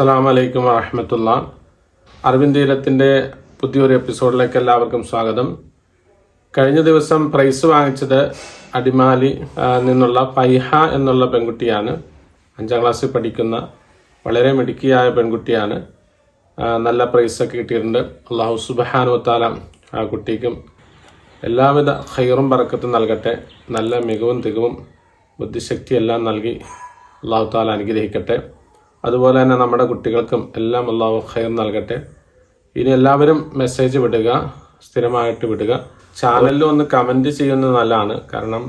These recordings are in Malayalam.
അസ്സാം വാഹമത്തുള്ള അറിവിൻ തീരത്തിന്റെ പുതിയൊരു എപ്പിസോഡിലേക്ക് എല്ലാവർക്കും സ്വാഗതം. കഴിഞ്ഞ ദിവസം പ്രൈസ് വാങ്ങിച്ചത് അടിമാലി നിന്നുള്ള പൈഹ എന്നുള്ള പെൺകുട്ടിയാണ്. അഞ്ചാം ക്ലാസ്സിൽ പഠിക്കുന്ന വളരെ മിടുക്കിയായ പെൺകുട്ടിയാണ്. നല്ല പ്രൈസൊക്കെ കിട്ടിയിട്ടുണ്ട്. അള്ളാഹു സുബഹാനുവത്താല ആ കുട്ടിക്കും എല്ലാവിധ ഹൈറും പറക്കത്തും നൽകട്ടെ. നല്ല മികവും തികവും ബുദ്ധിശക്തിയെല്ലാം നൽകി അള്ളാഹു താല അനുഗ്രഹിക്കട്ടെ. അതുപോലെ തന്നെ നമ്മുടെ കുട്ടികൾക്കും എല്ലാം അള്ളാഹു ഖൈർ നൽകട്ടെ. ഇനി എല്ലാവരും മെസ്സേജ് വിടുക സ്ഥിരമായിട്ട് വിടുക. ചാനലിൽ ഒന്ന് കമന്റ് ചെയ്യുന്നത് നല്ലതാണ്. കാരണം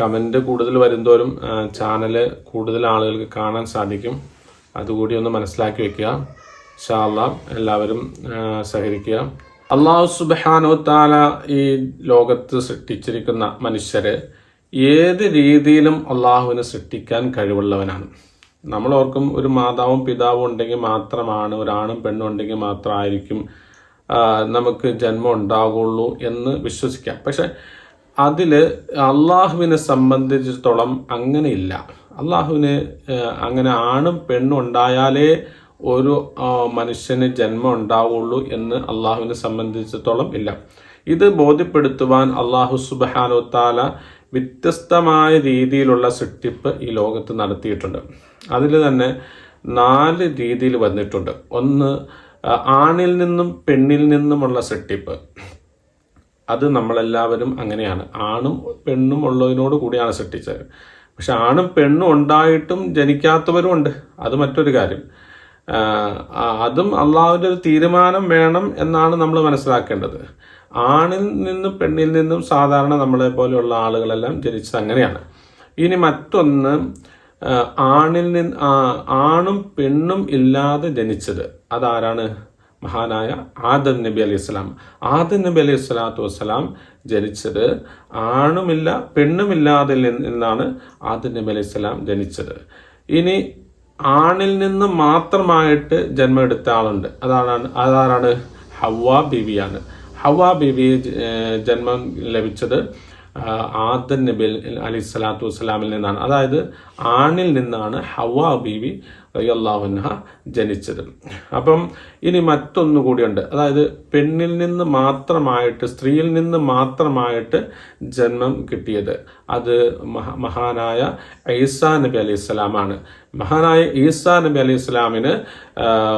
കമന്റ് കൂടുതൽ വരുന്തോറും ചാനൽ കൂടുതൽ ആളുകൾക്ക് കാണാൻ സാധിക്കും. അതുകൂടി ഒന്ന് മനസ്സിലാക്കി വെക്കുക. ഷാള്ള എല്ലാവരും സഹകരിക്കുക. അള്ളാഹു സുബാനു താല ഈ ലോകത്ത് സൃഷ്ടിച്ചിരിക്കുന്ന മനുഷ്യരെ ഏത് രീതിയിലും അള്ളാഹുവിനെ സൃഷ്ടിക്കാൻ കഴിവുള്ളവനാണ്. നമ്മൾ ഓർക്കും ഒരു മാതാവും പിതാവും ഉണ്ടെങ്കിൽ മാത്രമാണ് ഒരാണും പെണ്ണും ഉണ്ടെങ്കിൽ മാത്രമായിരിക്കും നമുക്ക് ജന്മം ഉണ്ടാകുള്ളൂ എന്ന് വിശ്വസിക്കാം. പക്ഷെ അതിൽ അള്ളാഹുവിനെ സംബന്ധിച്ചിടത്തോളം അങ്ങനെയില്ല. അള്ളാഹുവിന് അങ്ങനെ ആണും പെണ്ണും ഉണ്ടായാലേ ഒരു മനുഷ്യന് ജന്മം ഉണ്ടാവുള്ളൂ എന്ന് അള്ളാഹുവിനെ സംബന്ധിച്ചിടത്തോളം ഇല്ല. ഇത് ബോധ്യപ്പെടുത്തുവാൻ അള്ളാഹു സുബാനോ താല വ്യത്യസ്തമായ രീതിയിലുള്ള സൃഷ്ടിപ്പ് ഈ ലോകത്ത് നടത്തിയിട്ടുണ്ട്. അതിൽ തന്നെ നാല് രീതിയിൽ വന്നിട്ടുണ്ട്. ഒന്ന് ആണിൽ നിന്നും പെണ്ണിൽ നിന്നുമുള്ള സൃഷ്ടിപ്പ്. അത് നമ്മളെല്ലാവരും അങ്ങനെയാണ്. ആണും പെണ്ണും ഉള്ളതിനോട് കൂടിയാണ് സൃഷ്ടിച്ചത്. പക്ഷെ ആണും പെണ്ണും ഉണ്ടായിട്ടും ജനിക്കാത്തവരും ഉണ്ട്. അത് മറ്റൊരു കാര്യം. അതും അള്ളാഹുവിന്റെ ഒരു തീരുമാനം വേണം എന്നാണ് നമ്മൾ മനസ്സിലാക്കേണ്ടത്. ആണിൽ നിന്നും പെണ്ണിൽ നിന്നും സാധാരണ നമ്മളെ പോലെയുള്ള ആളുകളെല്ലാം ജനിച്ചത് അങ്ങനെയാണ്. ഇനി മറ്റൊന്ന് ആണിൽ നിന്ന് ആണും പെണ്ണും ഇല്ലാതെ ജനിച്ചത് അതാരാണ്? മഹാനായ ആദം നബി അലൈഹി സ്വലാം. ആദം നബി അലൈഹി സ്വലാത്തു വസ്സലാം ജനിച്ചത് ആണുമില്ല പെണ്ണുമില്ലാതെ നിന്നാണ് ആദം നബി അലൈഹി സ്വലാം ജനിച്ചത്. ഇനി ആണിൽ നിന്ന് മാത്രമായിട്ട് ജന്മം എടുത്ത ആളുണ്ട്. അതാണ് അതാരാണ്? ഹവ്വ ബീവിയാണ്. ഹവ്വ ബീവി ജന്മം ലഭിച്ചത് ആദൻ ആദം നബി അലി സ്വലാത്തു വസ്സലാമിൽ നിന്നാണ്. അതായത് ആണിൽ നിന്നാണ് ഹവ ബീവി റയ്യല്ലാഹുൻഹ ജനിച്ചത്. അപ്പം ഇനി മറ്റൊന്നു കൂടിയുണ്ട് അതായത് പെണ്ണിൽ നിന്ന് മാത്രമായിട്ട് സ്ത്രീയിൽ നിന്ന് മാത്രമായിട്ട് ജന്മം കിട്ടിയത് അത് മഹ- മഹാനായ ഈസാ നബി അലൈഹി സ്വലാമാണ് മഹാനായ ഈസാ നബി അലൈഹി സ്വലാമിന്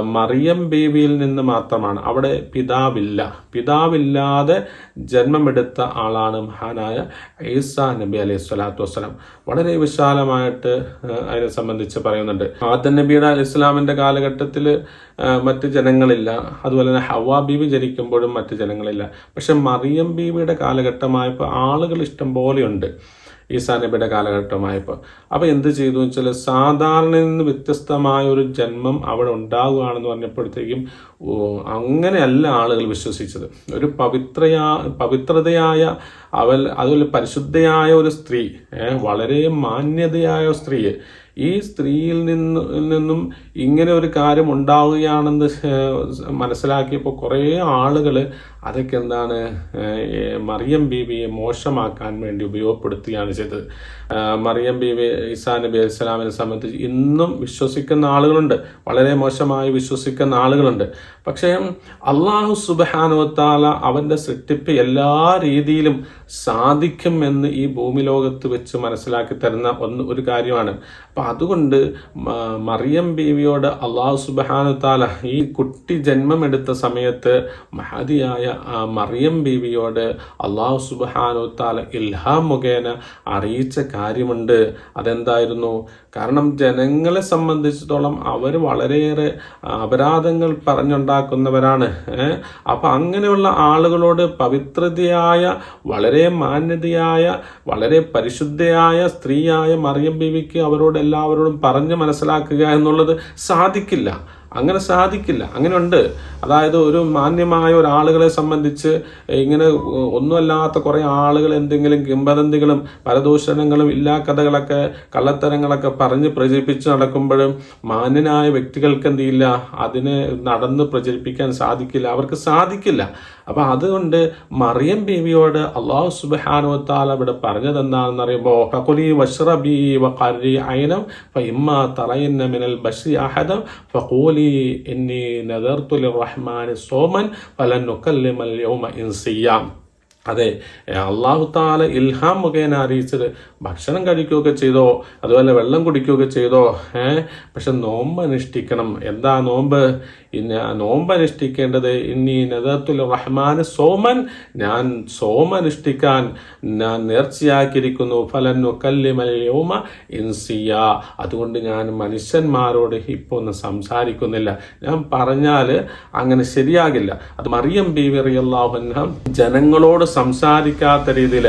മറിയം ബീവിയിൽ നിന്ന് മാത്രമാണ്. അവിടെ പിതാവില്ല. പിതാവില്ലാതെ ജന്മമെടുത്ത ആളാണ് മഹാനായ ഈസാ നബി അലൈഹി സ്വലാത്തു വസ്സലാം. വളരെ വിശാലമായിട്ട് അതിനെ സംബന്ധിച്ച് പറയുന്നുണ്ട്. ആദൻ നബിയുടെ ഇസ്ലാമിന്റെ കാലഘട്ടത്തിൽ മറ്റ് ജനങ്ങളില്ല. അതുപോലെ തന്നെ ഹവാ ബീവി ജനിക്കുമ്പോഴും മറ്റ് ജനങ്ങളില്ല. പക്ഷെ മറിയം ബീവിയുടെ കാലഘട്ടമായപ്പോൾ ആളുകൾ ഇഷ്ടം പോലെയുണ്ട് ഈസാ നബിയുടെ കാലഘട്ടമായപ്പോൾ. അപ്പോൾ എന്ത് ചെയ്തു വെച്ചാൽ സാധാരണ നിന്ന് വ്യത്യസ്തമായ ഒരു ജന്മം അവിടെ ഉണ്ടാകുകയാണെന്ന് പറഞ്ഞപ്പോഴത്തേക്കും അങ്ങനെയല്ല ആളുകൾ വിശ്വസിച്ചത്. ഒരു പവിത്രയാ പവിത്രതയായ അവൽ അതുപോലെ പരിശുദ്ധയായ ഒരു സ്ത്രീ വളരെ മാന്യതയായ സ്ത്രീയെ സ്ത്രീ ഈ സ്ത്രീയിൽ നിന്ന് നിന്നും ഇങ്ങനെ ഒരു കാര്യം ഉണ്ടാവുകയാണെന്ന് മനസ്സിലാക്കിയപ്പോൾ കുറേ ആളുകൾ അതൊക്കെ എന്താണ് മറിയം ബീവിയെ മോശമാക്കാൻ വേണ്ടി ഉപയോഗപ്പെടുത്തുകയാണ് ചെയ്തത്. മറിയം ബീവി ഈസാ നബി അലിസ്ലാമിനെ സംബന്ധിച്ച് ഇന്നും വിശ്വസിക്കുന്ന ആളുകളുണ്ട്. വളരെ മോശമായി വിശ്വസിക്കുന്ന ആളുകളുണ്ട്. പക്ഷേ അള്ളാഹു സുബാനുവത്താല അവന്റെ സൃഷ്ടിപ്പ് എല്ലാ രീതിയിലും സാധിക്കും എന്ന് ഈ ഭൂമി ലോകത്ത് വെച്ച് മനസ്സിലാക്കി തരുന്ന ഒന്ന് ഒരു കാര്യമാണ്. അപ്പം അതുകൊണ്ട് മറിയം ബീവിയോട് അള്ളാഹു സുബാനുത്താല ഈ കുട്ടി ജന്മമെടുത്ത സമയത്ത് മഹതിയായ മറിയം ബീവിയോട് അള്ളാഹു സുബാനുത്താല ഇൽഹാം മുഖേന അറിയിച്ച കാര്യമുണ്ട്. അതെന്തായിരുന്നു? കാരണം ജനങ്ങളെ സംബന്ധിച്ചിടത്തോളം അവർ വളരെയേറെ അപരാധങ്ങൾ പറഞ്ഞുണ്ടാക്കുന്നവരാണ്. അപ്പോൾ അങ്ങനെയുള്ള ആളുകളോട് പവിത്രതയായ വളരെ മാന്യതയായ വളരെ പരിശുദ്ധയായ സ്ത്രീയായ മറിയം ബീവിക്ക് അവരോട് എല്ലാവരോടും പറഞ്ഞ് മനസ്സിലാക്കുക എന്നുള്ളത് സാധിക്കില്ല. അങ്ങനെ സാധിക്കില്ല. അങ്ങനെ ഉണ്ട് അതായത് ഒരു മാന്യമായ ഒരാളുകളെ സംബന്ധിച്ച് ഇങ്ങനെ ഒന്നുമല്ലാത്ത കുറെ ആളുകൾ എന്തെങ്കിലും കിംബദന്തികളും പരദൂഷണങ്ങളും ഇല്ലാ കഥകളൊക്കെ കള്ളത്തരങ്ങളൊക്കെ പറഞ്ഞ് പ്രചരിപ്പിച്ച് നടക്കുമ്പോഴും മാന്യനായ വ്യക്തികൾക്ക് എന്ത് അതിനെ നടന്ന് പ്രചരിപ്പിക്കാൻ സാധിക്കില്ല. അവർക്ക് സാധിക്കില്ല. അപ്പൊ അതുകൊണ്ട് മറിയം ബീവിയോട് അള്ളാഹു സുബാനുവത്താൽ അവിടെ പറഞ്ഞത് എന്താണെന്ന് അറിയുമ്പോൾ ഫകുലി വഷ്റബി വഖരി ഐനം ഫഇമ്മ തറയുന്ന മിനൽ ബഷി അഹദം ഫഖൂലി ഇന്നി നദർതു റഹ്മാൻ സോമൻ ഫലൻ നുക്കല്ലിമൽ യൗമ ഇൻസിയാം അതെ അള്ളാഹു താല ഇൽഹാം മുഖേന അറിയിച്ചത് ഭക്ഷണം കഴിക്കുകയൊക്കെ ചെയ്തോ അതുപോലെ വെള്ളം കുടിക്കുകയൊക്കെ ചെയ്തോ ഏഹ് പക്ഷെ നോമ്പ് അനുഷ്ഠിക്കണം. എന്താ നോമ്പ്? നോമ്പ് അനുഷ്ഠിക്കേണ്ടത് ഇനി നദത്തുൽ റഹ്മാൻ സോമൻ ഞാൻ സോമ അനുഷ്ഠിക്കാൻ ഞാൻ നേർച്ചയാക്കിയിരിക്കുന്നു. ഫലന്നു കല്ലിമലയോമ ഇൻസിയ. അതുകൊണ്ട് ഞാൻ മനുഷ്യന്മാരോട് ഇപ്പോൾ ഒന്ന് സംസാരിക്കുന്നില്ല. ഞാൻ പറഞ്ഞാൽ അങ്ങനെ ശരിയാകില്ല. അത് മറിയം ബീവി റിയല്ലാഹുന്ന ജനങ്ങളോട് സംസാരിക്കാത്ത രീതിയിൽ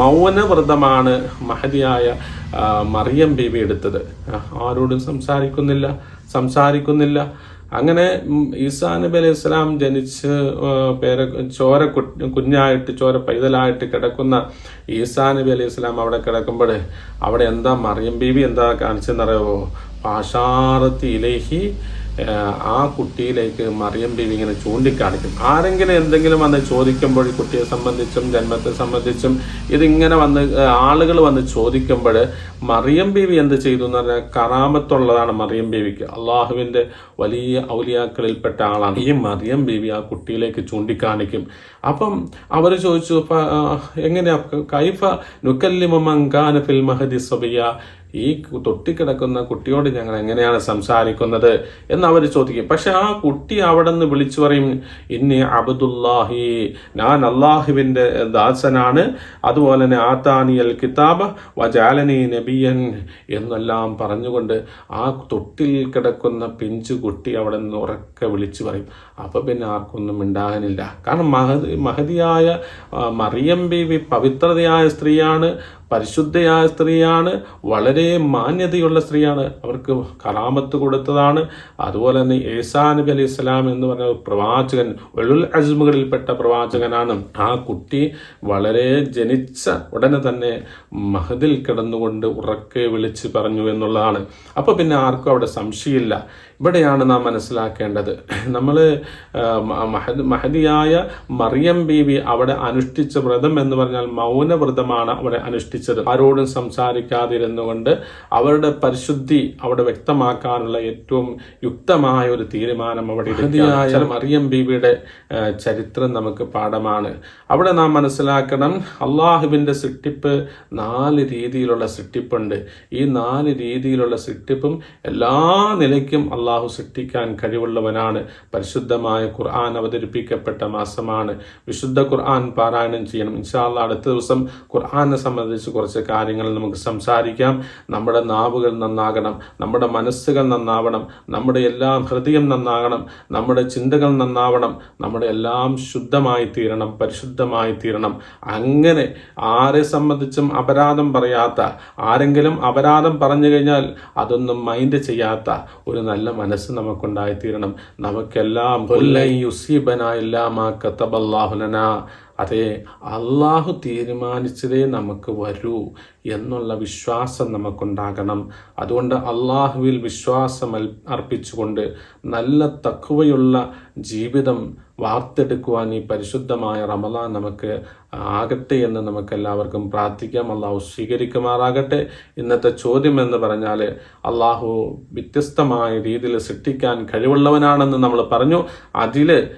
മൗനവ്രതമാണ് മഹതിയായ മറിയം ബീവി എടുത്തത്. ആരോടും സംസാരിക്കുന്നില്ല സംസാരിക്കുന്നില്ല. അങ്ങനെ ഈസാ നബി അലൈഹി ഇസ്ലാം ജനിച്ച് പേര ചോര കുഞ്ഞായിട്ട് ചോര പൈതലായിട്ട് കിടക്കുന്ന ഈസാ നബി അലൈഹി ഇസ്ലാം അവിടെ കിടക്കുമ്പോൾ അവിടെ എന്താ മറിയം ബീവി എന്താ കാണിച്ചെന്നറിയോ പാഷാറത്തി ഇലേഹി ആ കുട്ടിയിലേക്ക് മറിയം ബീവി ഇങ്ങനെ ചൂണ്ടിക്കാണിക്കും. ആരെങ്കിലും എന്തെങ്കിലും വന്ന് ചോദിക്കുമ്പോൾ കുട്ടിയെ സംബന്ധിച്ചും ജന്മത്തെ സംബന്ധിച്ചും ഇതിങ്ങനെ വന്ന് ആളുകൾ വന്ന് ചോദിക്കുമ്പോൾ മറിയം ബീവി എന്ത് ചെയ്തു എന്ന് പറഞ്ഞാൽ കറാമത്തുള്ളതാണ് മറിയം ബീവിക്ക്. അള്ളാഹുവിന്റെ വലിയ ഔലിയാക്കളിൽപ്പെട്ട ആളാണ്. ഈ മറിയം ബീവി ആ കുട്ടിയിലേക്ക് ചൂണ്ടിക്കാണിക്കും. അപ്പം അവർ ചോദിച്ചു എങ്ങനെയാ? കൈഫ നുക്കല്ലിമങ്കാന ഫിൽ മഹദി സബിയ. ഈ തൊട്ടിക്കിടക്കുന്ന കുട്ടിയോട് ഞങ്ങൾ എങ്ങനെയാണ് സംസാരിക്കുന്നത് എന്ന് അവർ ചോദിക്കും. പക്ഷെ ആ കുട്ടി അവിടെ നിന്ന് വിളിച്ചു പറയും ഇന്നി അബ്ദുല്ലാഹി ഞാൻ അള്ളാഹുവിന്റെ ദാസനാണ്. അതുപോലെ തന്നെ ആത്താനിയൽ കിതാബ് വജാലനി നബിയൻ എന്നെല്ലാം പറഞ്ഞുകൊണ്ട് ആ തൊട്ടിൽ കിടക്കുന്ന പിഞ്ചു കുട്ടി അവിടെ നിന്ന് ഉറക്കെ വിളിച്ചു പറയും. അപ്പൊ പിന്നെ ആർക്കൊന്നും ഉണ്ടാകാനില്ല കാരണം മഹതി മഹതിയായ മറിയം ബീവി പവിത്രതയായ സ്ത്രീയാണ്. പരിശുദ്ധയായ സ്ത്രീയാണ് വളരെ മാന്യതയുള്ള സ്ത്രീയാണ്. അവർക്ക് കറാമത്ത് കൊടുത്തതാണ്. അതുപോലെ തന്നെ ഏസാ നബി അലി ഇസ്ലാം എന്ന് പറഞ്ഞ പ്രവാചകൻ വെളുൽ അജ്മുകളിൽപ്പെട്ട പ്രവാചകനാണ്. ആ കുട്ടി വളരെ ജനിച്ച ഉടനെ തന്നെ മഹദിൽ കിടന്നുകൊണ്ട് ഉറക്കെ വിളിച്ച് പറഞ്ഞു എന്നുള്ളതാണ്. അപ്പോൾ പിന്നെ ആർക്കും അവിടെ സംശയമില്ല. ഇവിടെയാണ് നാം മനസ്സിലാക്കേണ്ടത്. നമ്മൾ മഹതിയായ മറിയം ബീവി അവിടെ അനുഷ്ഠിച്ച വ്രതം എന്ന് പറഞ്ഞാൽ മൗനവ്രതമാണ് അവിടെ അനുഷ്ഠിച്ചത്. ആരോടും സംസാരിക്കാതിരുന്നുകൊണ്ട് അവരുടെ പരിശുദ്ധി അവിടെ വ്യക്തമാക്കാനുള്ള ഏറ്റവും യുക്തമായ ഒരു തീരുമാനം അവിടെ മഹതിയായ മറിയം ബീവിയുടെ ചരിത്രം നമുക്ക് പാഠമാണ്. അവിടെ നാം മനസ്സിലാക്കണം അള്ളാഹുവിന്റെ സൃഷ്ടിപ്പ് നാല് രീതിയിലുള്ള സൃഷ്ടിപ്പുണ്ട്. ഈ നാല് രീതിയിലുള്ള സൃഷ്ടിപ്പും എല്ലാ നിലയ്ക്കും അള്ളാഹു സൃഷ്ടിക്കാൻ കഴിവുള്ളവനാണ്. പരിശുദ്ധമായ ഖുർആൻ അവതരിപ്പിക്കപ്പെട്ട മാസമാണ്. വിശുദ്ധ ഖുർആൻ പാരായണം ചെയ്യണം. ഇൻഷാല്ല അടുത്ത ദിവസം ഖുർആനെ സംബന്ധിച്ച് കുറച്ച് കാര്യങ്ങൾ നമുക്ക് സംസാരിക്കാം. നമ്മുടെ നാവുകൾ നന്നാകണം. നമ്മുടെ മനസ്സുകൾ നന്നാവണം. നമ്മുടെ എല്ലാം ഹൃദയം നന്നാകണം. നമ്മുടെ ചിന്തകൾ നന്നാവണം. നമ്മുടെ എല്ലാം ശുദ്ധമായി തീരണം. പരിശുദ്ധമായി തീരണം. അങ്ങനെ ആരെ സംബന്ധിച്ചും അപരാധം പറയാത്ത ആരെങ്കിലും അപരാധം പറഞ്ഞു കഴിഞ്ഞാൽ അതൊന്നും മൈൻഡ് ചെയ്യാത്ത ഒരു നല്ല മനസ്സ് നമുക്കുണ്ടായിത്തീരണം. നമുക്കെല്ലാം അതെ അള്ളാഹു തീരുമാനിച്ചതേ നമുക്ക് വരൂ എന്നുള്ള വിശ്വാസം നമുക്കുണ്ടാകണം. അതുകൊണ്ട് അള്ളാഹുവിൽ വിശ്വാസം അർപ്പിച്ചുകൊണ്ട് നല്ല തക്കുവയുള്ള ജീവിതം വാർത്തെടുക്കുവാൻ ഈ പരിശുദ്ധമായ റമലാൻ നമുക്ക് ആകട്ടെ എന്ന് നമുക്ക് എല്ലാവർക്കും പ്രാർത്ഥിക്കാം. അള്ളാഹു സ്വീകരിക്കുമാറാകട്ടെ. ഇന്നത്തെ ചോദ്യം എന്ന് പറഞ്ഞാൽ അള്ളാഹു വ്യത്യസ്തമായ രീതിയിൽ സൃഷ്ടിക്കാൻ കഴിവുള്ളവനാണെന്ന് നമ്മൾ പറഞ്ഞു. അതിൽ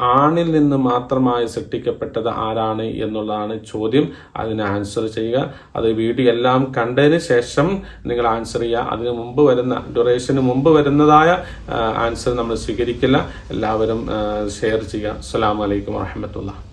ആണിൽ നിന്ന് മാത്രമായി സൃഷ്ടിക്കപ്പെട്ടത് ആരാണ് എന്നുള്ളതാണ് ചോദ്യം. അതിന് ആൻസർ ചെയ്യുക. അത് വീഡിയോ എല്ലാം കണ്ടതിന് ശേഷം നിങ്ങൾ ആൻസർ ചെയ്യുക. അതിന് മുമ്പ് വരുന്ന ഡ്യൂറേഷന് മുമ്പ് വരുന്നതായ ആൻസർ നമ്മൾ സ്വീകരിക്കില്ല. എല്ലാവരും ഷെയർ ചെയ്യുക. അസ്സാം വലൈക്കും വാഹമത്തുള്ള